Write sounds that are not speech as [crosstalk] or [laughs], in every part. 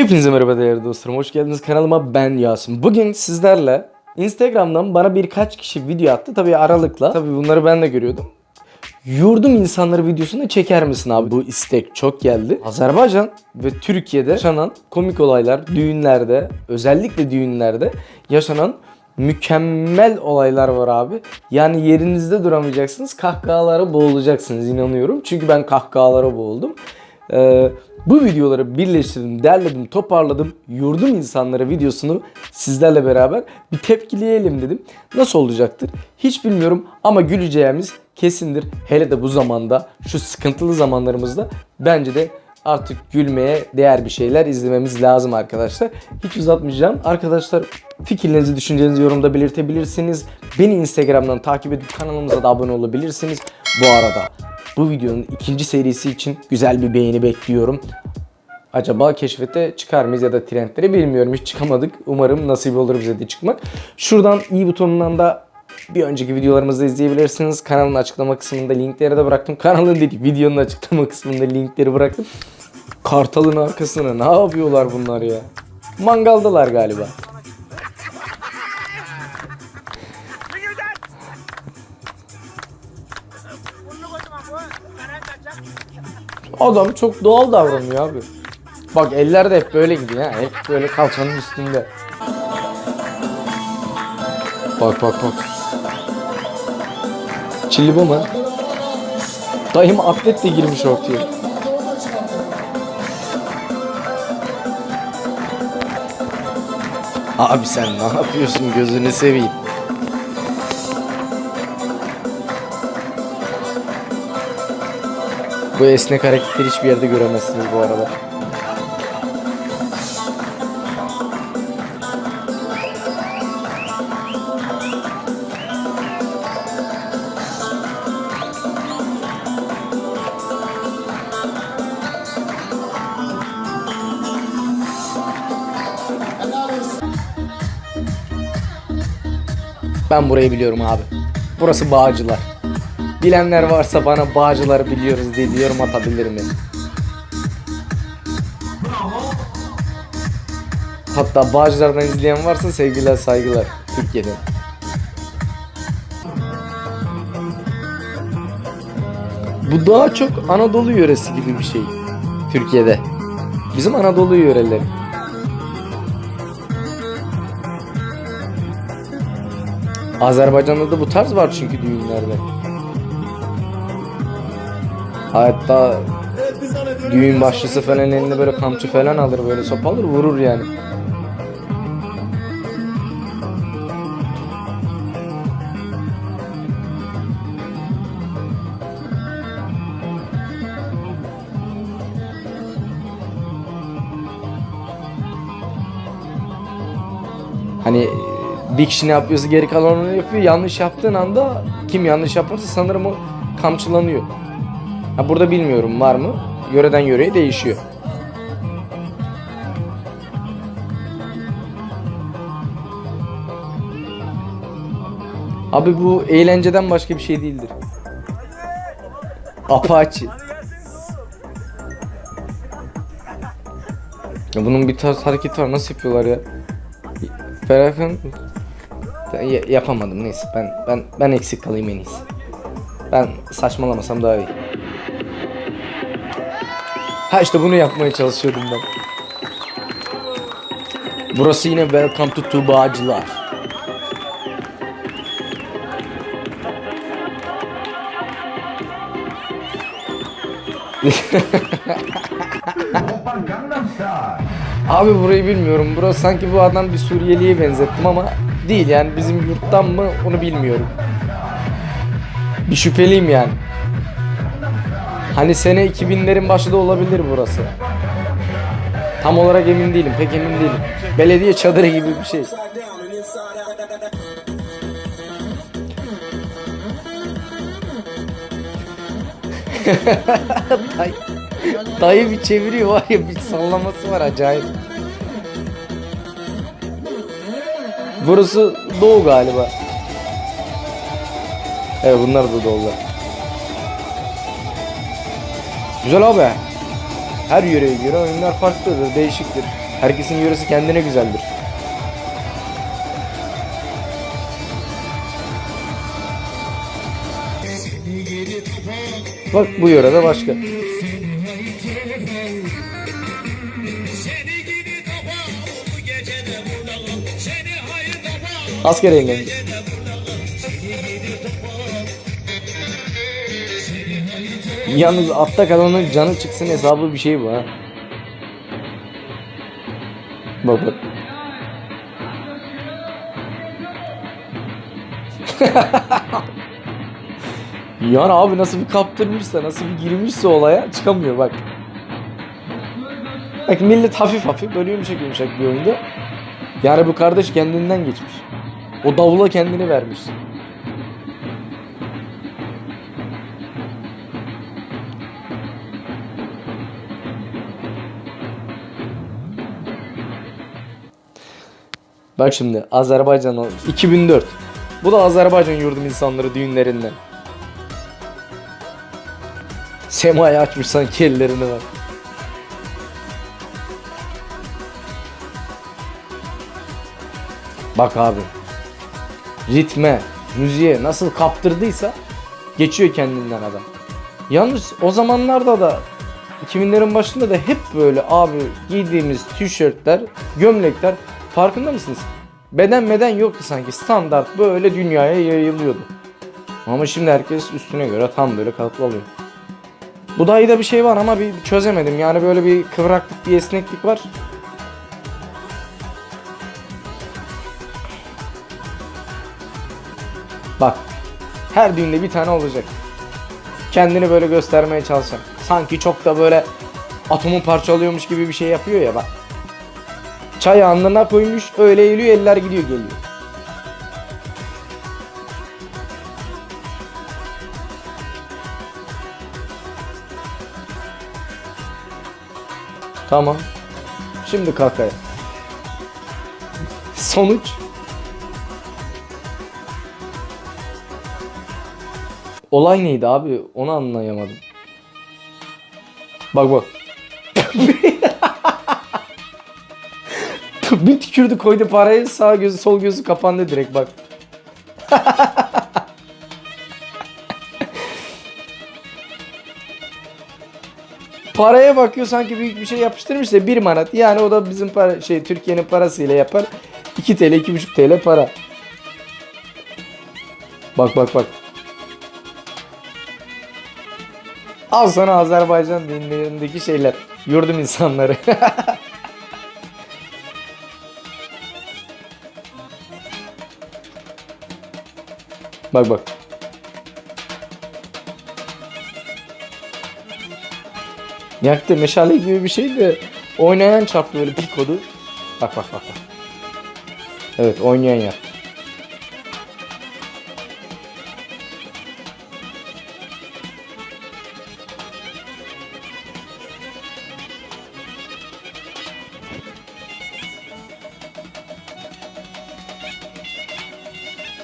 Hepinize merhaba değerli dostlarım. Hoş geldiniz kanalıma. Ben Yasin. Bugün sizlerle Instagram'dan bana birkaç kişi video attı. Tabii aralıkla. Tabii bunları ben de görüyordum. Yurdum insanları videosunu çeker misin abi? Bu istek çok geldi. Azerbaycan ve Türkiye'de yaşanan komik olaylar, düğünlerde, özellikle düğünlerde yaşanan mükemmel olaylar var abi. Yani yerinizde duramayacaksınız. Kahkahalara boğulacaksınız inanıyorum. Çünkü ben kahkahalara boğuldum. Ee, bu videoları birleştirdim, derledim, toparladım. Yurdum insanları videosunu sizlerle beraber bir tepkileyelim dedim. Nasıl olacaktır? Hiç bilmiyorum ama güleceğimiz kesindir. Hele de bu zamanda, şu sıkıntılı zamanlarımızda bence de artık gülmeye değer bir şeyler izlememiz lazım arkadaşlar. Hiç uzatmayacağım. Arkadaşlar fikirlerinizi, düşüncelerinizi yorumda belirtebilirsiniz. Beni Instagram'dan takip edip kanalımıza da abone olabilirsiniz. Bu arada bu videonun ikinci serisi için güzel bir beğeni bekliyorum. Acaba keşfete çıkar mıyız ya da trendlere bilmiyorum. Hiç çıkamadık. Umarım nasip olur bize de çıkmak. Şuradan i butonundan da bir önceki videolarımızı izleyebilirsiniz. Kanalın açıklama kısmında linkleri de bıraktım. Kanalın dedik videonun açıklama kısmında linkleri bıraktım. Kartalın arkasına ne yapıyorlar bunlar ya? Mangaldalar galiba. Adam çok doğal davranıyor abi. Bak eller de hep böyle gidiyor ha. Hep böyle kalçanın üstünde. Bak bak bak. Çilli bu mu? Dayım atletle girmiş ortaya. Abi sen ne yapıyorsun gözünü seveyim. Bu esnek hareketleri hiçbir yerde göremezsiniz bu arada. Ben burayı biliyorum abi. Burası Bağcılar. Bilenler varsa bana Bağcılar biliyoruz diye diyorum atabilir mi? Hatta Bağcılar'dan izleyen varsa sevgiler saygılar Türkiye'den. Bu daha çok Anadolu yöresi gibi bir şey Türkiye'de. Bizim Anadolu yöreleri. Azerbaycan'da da bu tarz var çünkü düğünlerde. Hatta düğün başlısı falan elinde böyle kamçı falan alır böyle sopa alır vurur yani. Hani bir kişi ne yapıyorsa geri kalan onu yapıyor. Yanlış yaptığın anda kim yanlış yaparsa sanırım o kamçılanıyor. Ha burada bilmiyorum var mı? Yöreden yöreye değişiyor. Abi bu eğlenceden başka bir şey değildir. Apache. Ya bunun bir tarz hareketi var. Nasıl yapıyorlar ya? Ferahın yapamadım neyse ben ben ben eksik kalayım en iyisi. Ben saçmalamasam daha iyi. Ha işte bunu yapmaya çalışıyordum ben. Burası yine Welcome to Tuğbacılar. [laughs] Abi burayı bilmiyorum. Burası sanki bu adam bir Suriyeli'ye benzettim ama değil yani bizim yurttan mı onu bilmiyorum. Bir şüpheliyim yani. Hani sene 2000'lerin başı da olabilir burası. Tam olarak emin değilim, pek emin değilim. Belediye çadırı gibi bir şey. [laughs] dayı, dayı bir çeviriyor var ya bir sallaması var acayip. Burası Doğu galiba. Evet bunlar da Doğular. Güzel abi. Her yöreye göre oyunlar farklıdır, değişiktir. Herkesin yöresi kendine güzeldir. Bak bu yörede başka. Asker eğlence. Yalnız atta kalanın canı çıksın hesabı bir şey bu ha. Bak bak. [laughs] yani abi nasıl bir kaptırmışsa, nasıl bir girmişse olaya çıkamıyor bak. Bak millet hafif hafif böyle yumuşak yumuşak bir oyunda. Yani bu kardeş kendinden geçmiş. O davula kendini vermiş. Bak şimdi Azerbaycan o- 2004. Bu da Azerbaycan yurdum insanları düğünlerinden. Sema'yı açmış sanki ellerini var. Bak abi. Ritme, müziğe nasıl kaptırdıysa geçiyor kendinden adam. Yalnız o zamanlarda da 2000'lerin başında da hep böyle abi giydiğimiz tişörtler, gömlekler farkında mısınız? Beden beden yoktu sanki standart böyle dünyaya yayılıyordu. Ama şimdi herkes üstüne göre tam böyle kalıplı alıyor. Bu dayıda bir şey var ama bir çözemedim. Yani böyle bir kıvraklık, bir esneklik var. Bak. Her düğünde bir tane olacak. Kendini böyle göstermeye çalışan. Sanki çok da böyle atomu parçalıyormuş gibi bir şey yapıyor ya bak. Çay alnına koymuş öyle eğiliyor eller gidiyor geliyor. Tamam. Şimdi kalk ayağa. Sonuç Olay neydi abi? Onu anlayamadım. Bak bak. [laughs] [laughs] bir tükürdü koydu parayı sağ gözü sol gözü kapandı direkt bak. [laughs] Paraya bakıyor sanki büyük bir şey yapıştırmış da 1 manat. Yani o da bizim para şey Türkiye'nin parasıyla yapar. 2 TL 2,5 TL para. Bak bak bak. Al sana Azerbaycan dinlerindeki şeyler. Yurdum insanları. [laughs] bak bak. Yaktı meşale gibi bir şeydi. Oynayan çarptı böyle pikodu. Bak bak bak bak. Evet oynayan yaptı.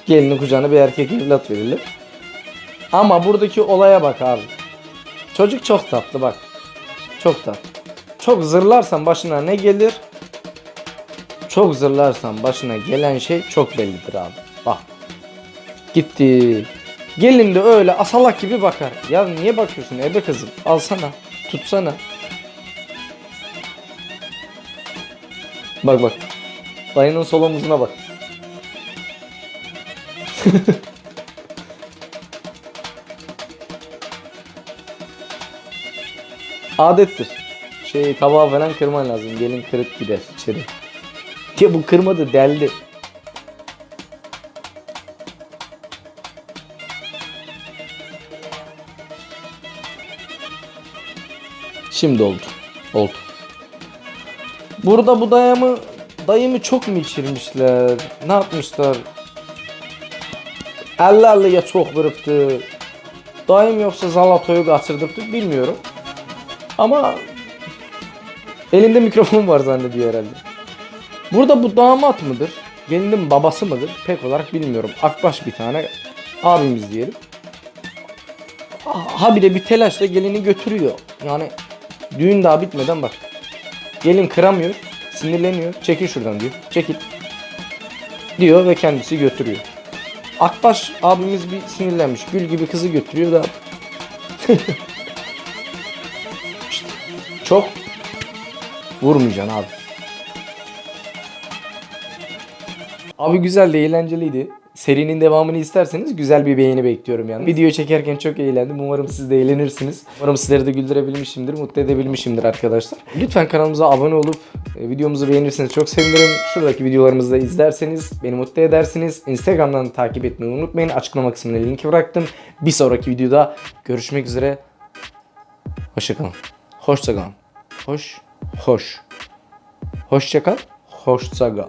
Gelinin kucağına bir erkek evlat verilir. Ama buradaki olaya bak abi. Çocuk çok tatlı bak. Çok tatlı. Çok zırlarsan başına ne gelir? Çok zırlarsan başına gelen şey çok bellidir abi. Bak. Gitti. Gelin de öyle asalak gibi bakar. Ya niye bakıyorsun ebe kızım? Alsana. Tutsana. Bak bak. Dayının sol omuzuna bak. [laughs] Adettir. Şey tabağı falan kırman lazım. Gelin kırıp gider içeri. Ya bu kırmadı deldi. Şimdi oldu. Oldu. Burada bu dayımı dayımı çok mu içirmişler? Ne yapmışlar? 50-50'ye çox vurubdu. Daim yoksa Zalatoyu qaçırdıbdı bilmiyorum. Ama elinde mikrofon var zannediyor herhalde. Burada bu damat mıdır? Gelinin babası mıdır? Pek olarak bilmiyorum. Akbaş bir tane abimiz diyelim. Ha bir de bir telaşla gelini götürüyor. Yani düğün daha bitmeden bak. Gelin kıramıyor. Sinirleniyor. Çekil şuradan diyor. Çekil. Diyor ve kendisi götürüyor. Akbaş abimiz bir sinirlenmiş. Gül gibi kızı götürüyor da çok vurmayacaksın abi. Abi güzel de eğlenceliydi. Serinin devamını isterseniz güzel bir beğeni bekliyorum yani. Video çekerken çok eğlendim. Umarım siz de eğlenirsiniz. Umarım sizleri de güldürebilmişimdir, mutlu edebilmişimdir arkadaşlar. Lütfen kanalımıza abone olup e, videomuzu beğenirseniz çok sevinirim. Şuradaki videolarımızı da izlerseniz beni mutlu edersiniz. Instagram'dan takip etmeyi unutmayın. Açıklama kısmına linki bıraktım. Bir sonraki videoda görüşmek üzere. Hoşçakalın. Hoşçakalın. Hoş. Hoş. Hoşçakal. Hoşçakal.